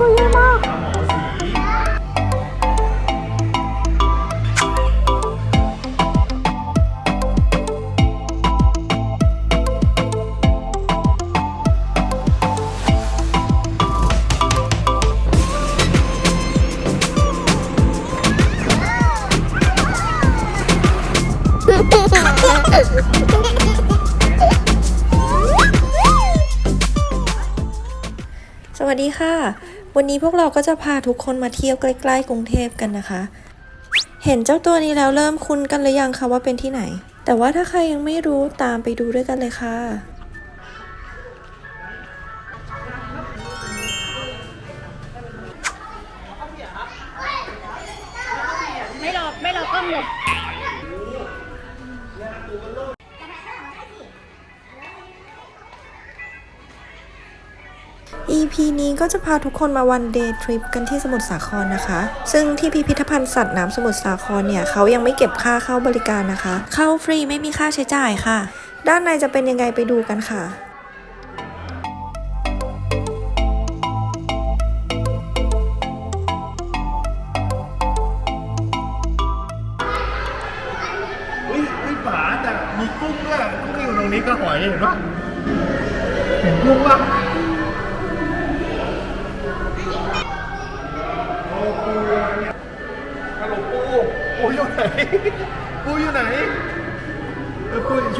ตัวให วันนี้พวกเราก็จะพาทุกคนมาเที่ยวใกล้ ๆ กรุงเทพกันนะคะ เห็นเจ้าตัวนี้แล้วเริ่มคุ้นกันหรือยังคะว่าเป็นที่ไหน แต่ว่าถ้าใครยังไม่รู้ตามไปดูด้วยกันเลยค่ะไม่รอไม่รอกล้องหลบ EP นี้ก็จะพาทุกคนมาวันเดย์ทริปกันที่สมุทรสาครนะคะ ซึ่งที่พิพิธภัณฑ์สัตว์น้ำสมุทรสาครเนี่ยเขายังไม่เก็บค่าเข้าบริการนะคะ เข้าฟรีไม่มีค่าใช้จ่ายค่ะ ด้านในจะเป็นยังไงไปดูกันค่ะอุ้ยอุ้ยป๋าแต่มีกุ้งด้วยกุ้งอยู่ตรงนี้ก็หอยเห็นปะเห็นกุ้งปะ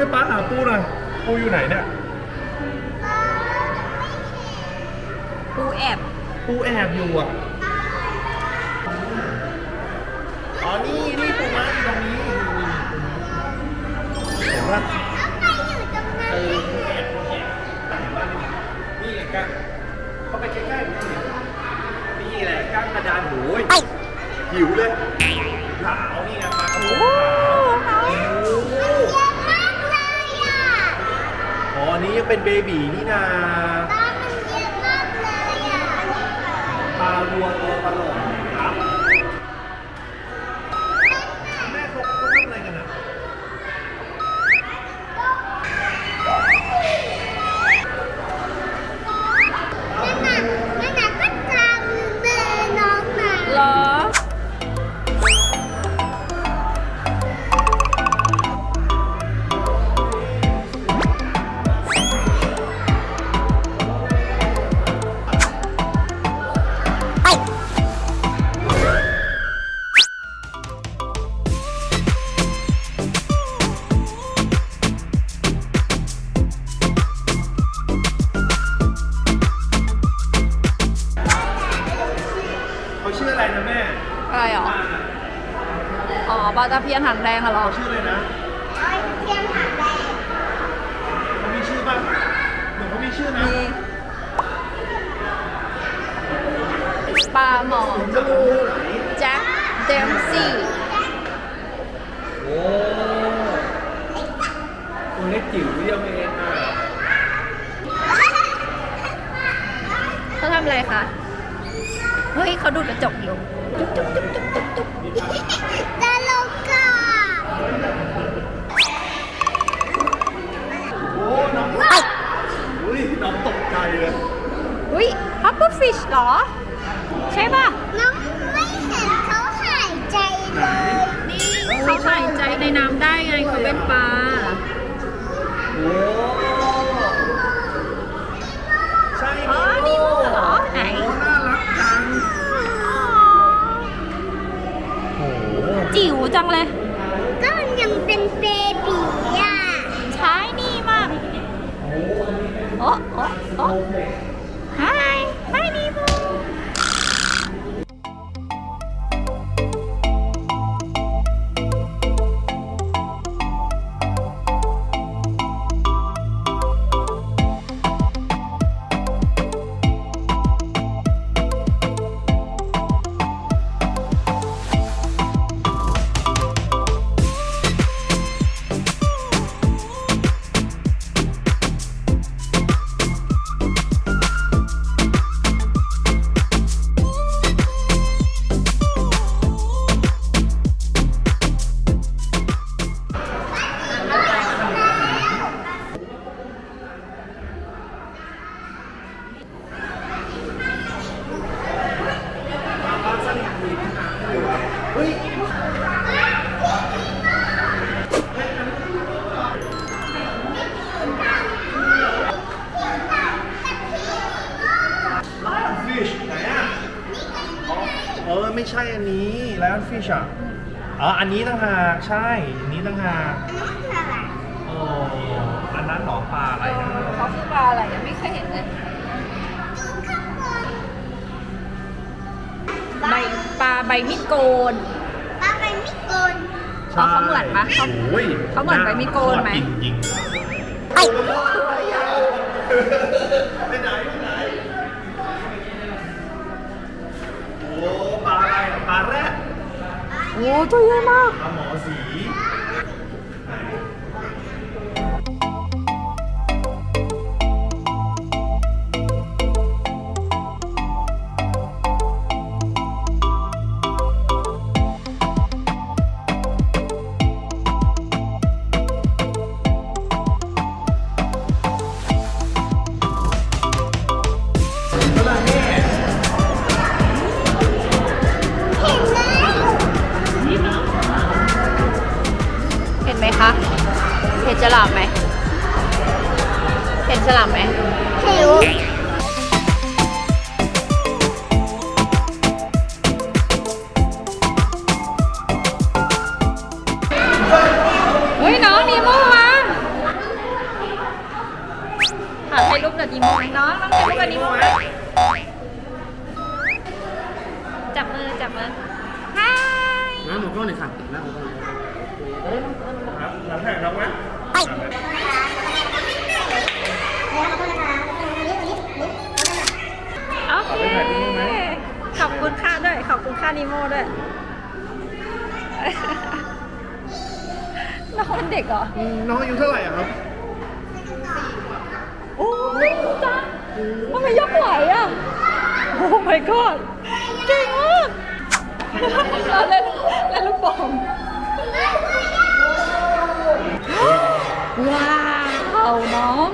ช่วยป้าหาปูหน่อย ปูอยู่ไหนเนี่ย ปูแอบปูแอบอยู่อะ อ๋อ นี่นี่ปูม้าอยู่ตรงนี้ เห็นปะเออปูแอบปูแอบเห็นปะนี่ไงกั้งเข้าไปใกล้ๆนี่นี่แหละกั้งกระดานหมูหิวเลย อันนี้ยังเป็นเบบีนี่นาปลาวัวตัวปลา ปลาหมอจะรู้ไหนแจ็คเดมซี่โอ้ตัวเล็กจิ๋วเดียวเองอะเขาทำอะไรคะ เฮ้ยเขาดูดกระจกอยู่จุ๊บจุ๊บจุ๊บจุ๊บจุ๊บจุ๊บโอ้น้องอุ้ยน้องตกใจเลยอุ้ยฮับเปอร์ฟิชเหรอใช่ป่ะ น้องไม่เห็นเขาหายใจเลย นี่เขาหายใจในน้ำได้ไงเขาเป็นปลา โอ้ใช่อ๋อนี่มึงเหรอไหนโอ้น่ารักจัง โอ้โหจิ๋วจังเลย ใช่อันนี้ไลออนฟิชอะอ๋ออันนี้ต่างหากใช่อันนี้ต่างหากอันนี้คืออะไรโอ้อันนั้นหรอปลาอะไรนะเขาคือปลาอะไรยังไม่เคยเห็นเลยดูข้างบนใบปลาใบมีดโกนปลาใบมิโกนอ๋อเขาเหมือนปะเขาโอ้ยเขาเหมือนใบมีดโกนไหมจริงจริงๆไปไหน โอ้ตัว กับนีโมไหมน้องน้องถ่ายรูปกับนีโมไหมจับมือจับมือฮายน้ำหมดก้อนหนึ่งค่ะน้ำหมดก้อนหนึ่งครับหลังแข่งน้องไหมโอเคขอบคุณค่าด้วย ขอบคุณค่านีโมด้วยน้องเป็นเด็กเหรอ น้องอายุเท่าไหร่อะครับ โอ้ยจ้าทำไมยกไหวอะ โอ้ my god เก่งมากเราเล่นเล่นลูกโป่งว้าวน้อง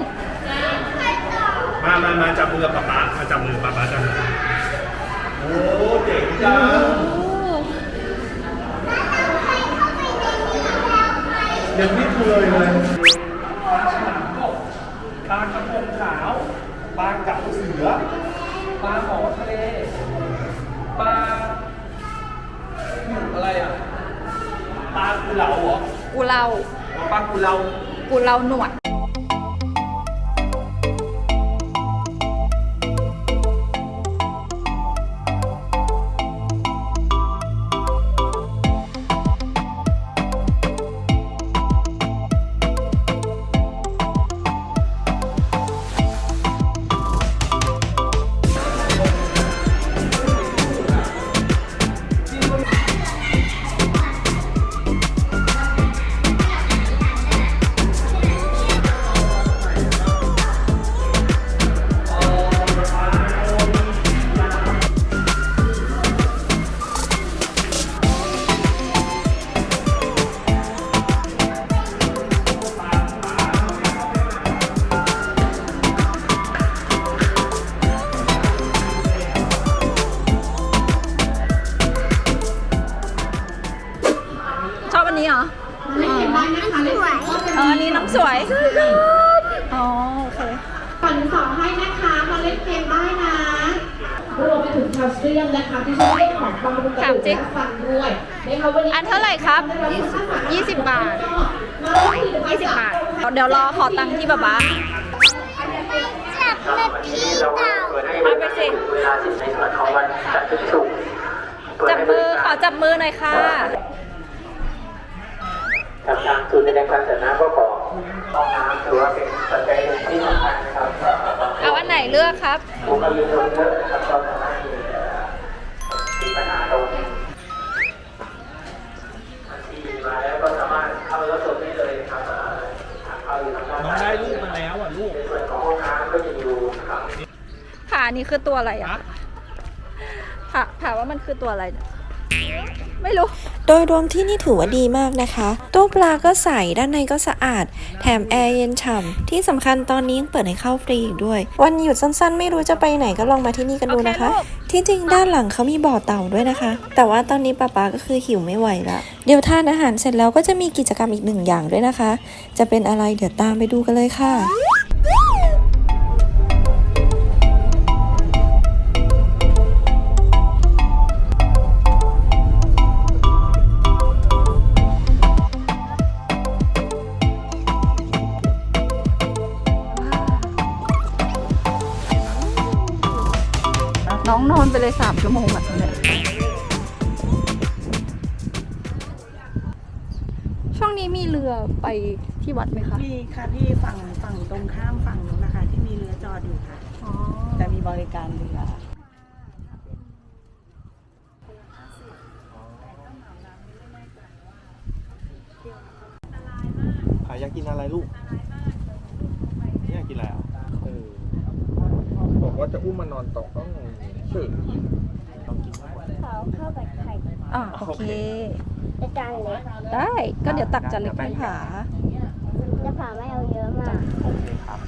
มามามาจับมือกับป๊าป๊ามาจับมือป๊าป๊าจับมือโอ้เจ๋งจังยังไม่เคยเลยปลาฉลามกบปลากระพงขาว ปลาเก๋าเสื อ ปลาหมอทะเล ปลาอะไรอะ ปลากุเหลาเหรอ กูเราอ๋อปลากุเหลา กูเราหนวด เดี๋ยวรอขอตังค์ที่บ๊าบาจับนาทีเต่าเอาไปสิเวลาสิบในส่วนของวันจันทร์ถึงจับมือขาอจับมือหน่อยค่ะกับทางศูนย์ในการจัดน้ำก็ขอห้องน้ำถือว่าเป็นปัจจัยที่สำคัญนะครับเอาอันไหนเลือกครับผู้มาเรียนรู้เยอะนะครับ ผ่านี่คือตัวอะไรอะผ่าผ่าว่ามันคือตัวอะไรเนี่ยไม่รู้ โดยรวมที่นี่ถือว่าดีมากนะคะตู้ปลาก็ใส ด้านในก็สะอาด แถมแอร์เย็นฉ่ำ ที่สำคัญตอนนี้ยังเปิดให้เข้าฟรีอีกด้วย วันหยุดสั้นๆ ไม่รู้จะไปไหนก็ลองมาที่นี่กันดูนะคะโอเคลูกที่จริงด้านหลังเขามีบ่อเต่าด้วยนะคะ แต่ว่าตอนนี้ป้าป๊าก็คือหิวไม่ไหวละเดี๋ยวทานอาหารเสร็จแล้วก็จะมีกิจกรรมอีกหนึ่งอย่างด้วยนะคะ จะเป็นอะไรเดี๋ยวตามไปดูกันเลยค่ะ ไปเลยสามชั่วโมงแบบนี้ช่วงนี้มีเรือไปที่วัดไหมคะมีค่ะพี่ฝั่งฝั่งตรงข้ามฝั่งนู้นนะคะ ที่มีเรือจอดอยู่ค่ะอ๋อจะมีบริการเรืออะอยากกินอะไรลูกนี่อยากกินอะไรอะเออบอกว่าจะอุ้มมานอนต่อต้องเฉยลองกินได้ ขอข้าวผัดไข่อะโอเคในจานเล็กได้ ก็เดี๋ยวตักจานเล็กไปผาจะผ่าไม่เอาเยอะมาก โอเคครับ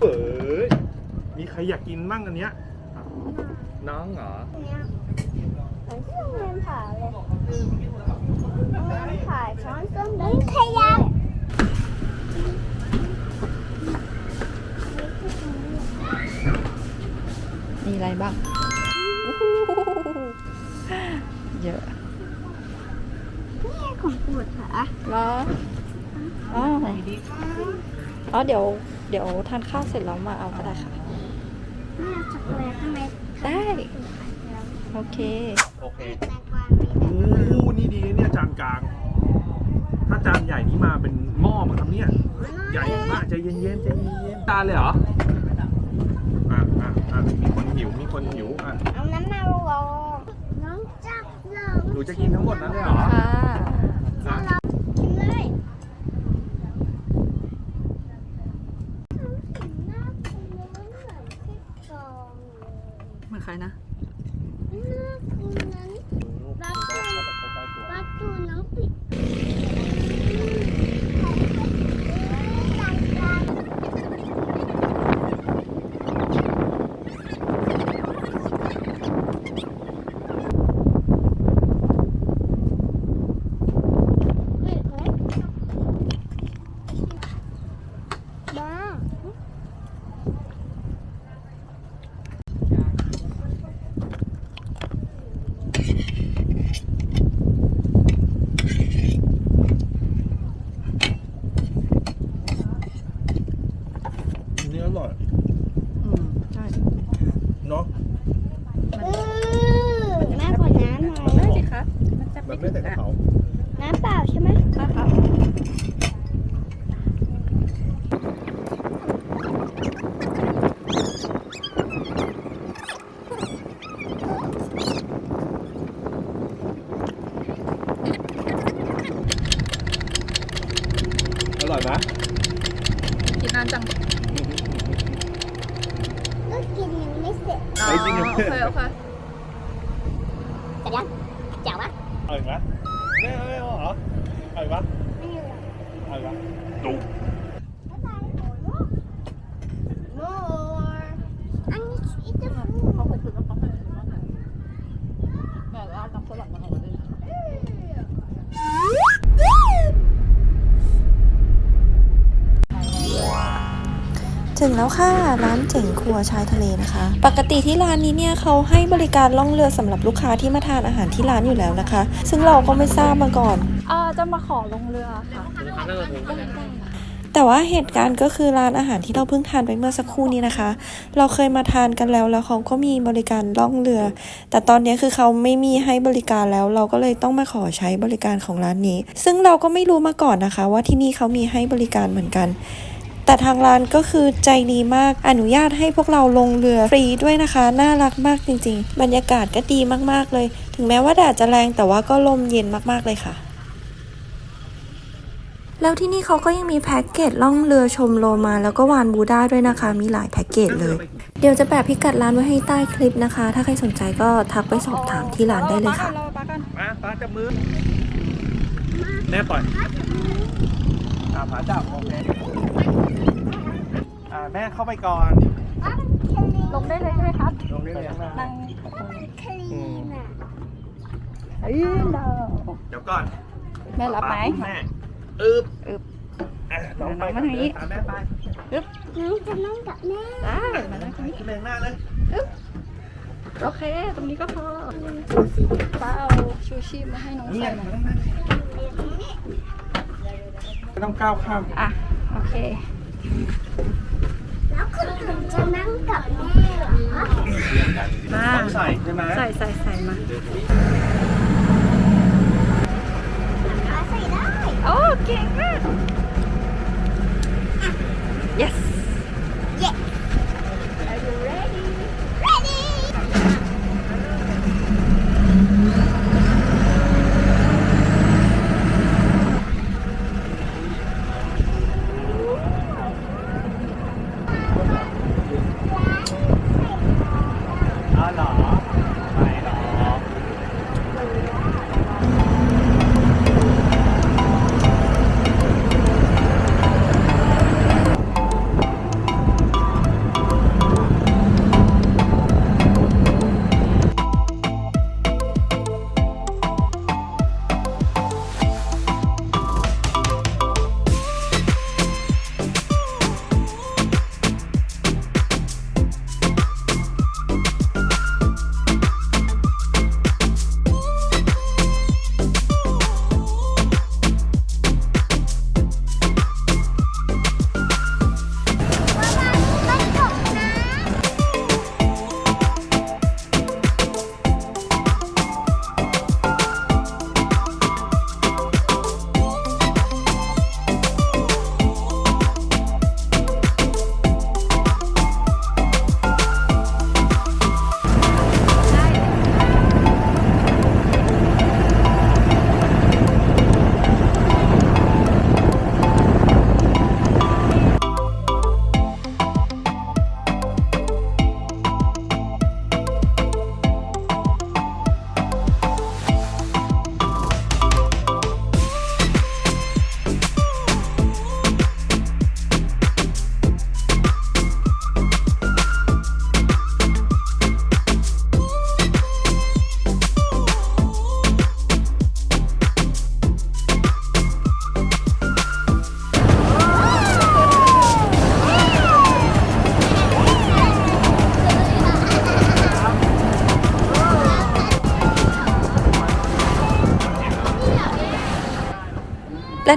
เปิดมีใครอยากกิน มั่งอันเนี้ยน้องเหรอเนี่ยเหมือนที่โรงเรียนผ่าเลยโรงเรียนผ่าช้อนส้อมเดินขยับมีอะไรบ้างอู้หูเยอะนี่ของปวดขาเหรออ๋ออ๋อ เดี๋ยว เดี๋ยวทานข้าวเสร็จแล้วมาเอาก็ได้ค่ะ นี่ช็อกโกแลตข้างในได้ โอเค โอเคแตงกวามีโอ้นี่ดีเนี่ยจานกลาง ถ้าจานใหญ่นี่มาเป็นหม้อมาครับเนี่ย ใหญ่มากใจเย็นๆใจเย็นๆจานเลยเหรอ อะอะอะมีคนหิว มีคนหิว อะ เอาน้ำมาลงน้องจักลงหนูจะกินทั้งหมดนั้นเลยเหรอ ค่ะอะ กินเลยน่ากินเหมือนพี่กองเลย เหมือนใครนะ น่ากินนั้นรักตัวรักตัวน้องปิดบ้า อันนี้อร่อย อืม ใช่ เนาะ อือแม่ขอน้ำหน่อย ได้สิคะมันจะ มันไม่แต่กระเพรา น้ำเปล่าใช่ไหม ค่ะครับ อร่อยไหม กินนานจังก็กินยังไม่เสร็จอ๋อเฮ้ยกินอยู่โอเคโอเคแต่ยังแจ๋วปะอร่อยไหมไม่เอาไม่เอาเหรออร่อยปะไม่เลยอร่อยปะดู แล้วค่ะ ร้านเจ๋งครัวชายทะเลนะคะ ปกติที่ร้านนี้เนี่ยเขาให้บริการล่องเรือสำหรับลูกค้าที่มาทานอาหารที่ร้านอยู่แล้วนะคะ ซึ่งเราก็ไม่ทราบมาก่อนเอ่อจะมาขอลงเรือค่ะแต่ว่าเหตุการณ์ก็คือร้านอาหารที่เราเพิ่งทานไปเมื่อสักครู่นี้นะคะ เราเคยมาทานกันแล้วแล้วเขาก็มีบริการล่องเรือ แต่ตอนนี้คือเขาไม่มีให้บริการแล้ว เราก็เลยต้องมาขอใช้บริการของร้านนี้ ซึ่งเราก็ไม่รู้มาก่อนนะคะ ว่าที่นี่เขามีให้บริการเหมือนกัน แต่ทางร้านก็คือใจดีมากอนุญาตให้พวกเราลงเรือฟรีด้วยนะคะ น่ารักมากจริง ๆ บรรยากาศก็ดีมากๆเลย ถึงแม้ว่าแดดจะแรงแต่ว่าก็ลมเย็นมากๆเลยค่ะแล้วที่นี่เขาก็ยังมีแพ็กเกจล่องเรือชมโลมา แล้วก็วานบูด้าด้วยนะคะ มีหลายแพ็กเกจเลย เดี๋ยวจะแปะพิกัดร้านไว้ให้ใต้คลิปนะคะ ถ้าใครสนใจก็ทักไปสอบถามที่ร้านได้เลยค่ะรอปากันมาปลาจับมือแม่ปล่อยอ่าผาจับโอเค อ่าแม่เข้าไปก่อนรลงได้เลยใช่ไหมครับลงได้เลยนั่งคลีนอะเอ้ยดาวเดี๋ยวก่อนแม่รับไหมแม่อึ๊บอึ๊บอะน้องไปน้องมาทางนี้ตามแม่ไปน้องจะนั่งกับแม่ได้มานั่งตรงนี้ขึ้นแรงหน้าเลยโอเค ตรงนี้ก็พอป้าเอาชูชีพมาให้น้องนี่ใส่ไงหน่อยไม่ต้องก้าวข้ามอะ โอเค แล้วคุณถึงจะนั่งกับแม่เหรอมา ต้องใส่ใช่ไหมใส่ใส่ใส่มาขาใส่ได้ โอ้เก่งมาก yes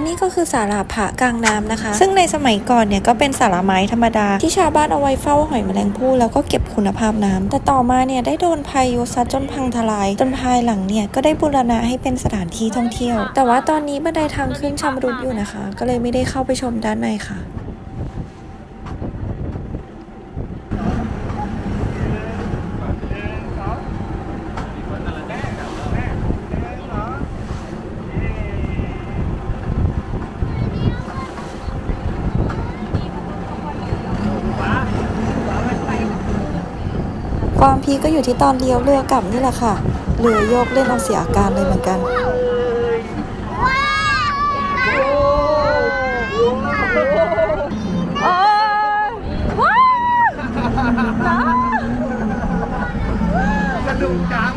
นี่ก็คือสาราผะกลางน้ำนะคะ ซึ่งในสมัยก่อนเนี่ยก็เป็นสาราไม้ธรรมดา ที่ชาวบ้านเอาไว้เฝ้าหอยแมลงภู่แล้วก็เก็บคุณภาพน้ำแต่ต่อมาเนี่ยได้โดนพายุซัดจนพังทลาย จนภายหลังเนี่ยก็ได้บูรณะให้เป็นสถานที่ท่องเที่ยว แต่ว่าตอนนี้บันไดทางขึ้นชำรุดอยู่นะคะ ก็เลยไม่ได้เข้าไปชมด้านในค่ะีก็อยู่ที่ตอนเลี้ยวเรือกลับนี่แหละค่ะเรือโยกเล่นเอาเสียอาการเลยเหมือนกันกระดูกจัง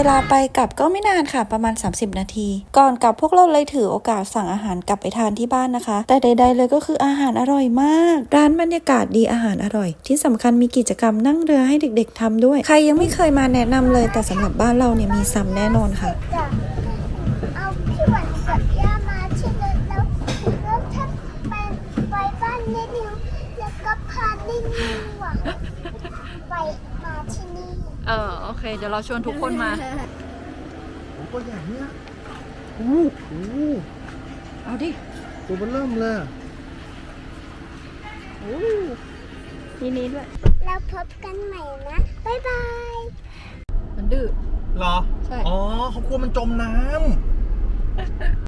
เวลาไปกลับก็ไม่นานค่ะประมาณ 30 นาที ก่อนกลับพวกเราเลยถือโอกาสสั่งอาหารกลับไปทานที่บ้านนะคะ แต่ใด ๆ เลยก็คืออาหารอร่อยมาก ร้านบรรยากาศดีอาหารอร่อย ที่สำคัญมีกิจกรรมนั่งเรือให้เด็ก ๆทำด้วย ใครยังไม่เคยมาแนะนำเลยแต่สำหรับบ้านเราเนี่ยมีซ้ำแน่นอนค่ะ จะเอาพี่หวันกับย่ามาที่นึงแล้วแล้วถ้าไปไปบ้านนิดนิวแล้วก็พานิดนิวอะไปมาที่นี่ เออ โอ เคเดี๋ยวเราชวนทุกคนมาผมตัวใหญ่เนี่ยอู้หูเอาดิ ตัวมันเริ่มเลยนี่นี้ด้วยแล้วพบกันใหม่นะ บ๊ายบาย มันดื้อ เหรอ ใช่ อ๋อเขากลัวมันจมน้ำ